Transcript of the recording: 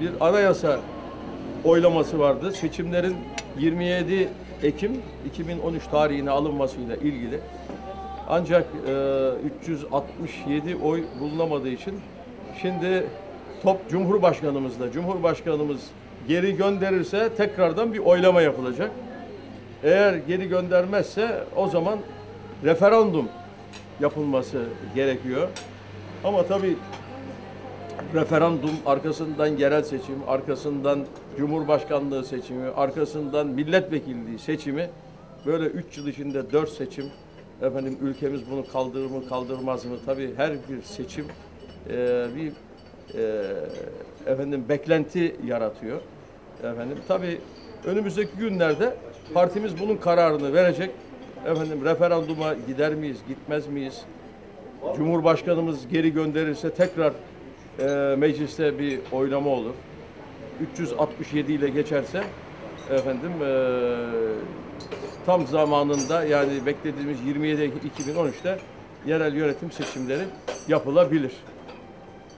bir anayasa oylaması vardı. Seçimlerin 27 Ekim 2013 tarihine alınmasıyla ilgili. Ancak e, 367 oy bulunamadığı için şimdi top Cumhurbaşkanımızda. Cumhurbaşkanımız geri gönderirse tekrardan bir oylama yapılacak. Eğer geri göndermezse o zaman referandum yapılması gerekiyor. Ama tabii referandum, arkasından yerel seçim, arkasından cumhurbaşkanlığı seçimi, arkasından milletvekilliği seçimi böyle üç yıl içinde dört seçim efendim ülkemiz bunu kaldırır mı kaldırmaz mı? Tabii her bir seçim e, bir e, efendim beklenti yaratıyor. Efendim tabii önümüzdeki günlerde partimiz bunun kararını verecek. Efendim referanduma gider miyiz, gitmez miyiz? Cumhurbaşkanımız geri gönderirse tekrar e, mecliste bir oylama olur. 367 ile geçerse efendim e, tam zamanında yani beklediğimiz 27 Ekim 2013'te yerel yönetim seçimleri yapılabilir.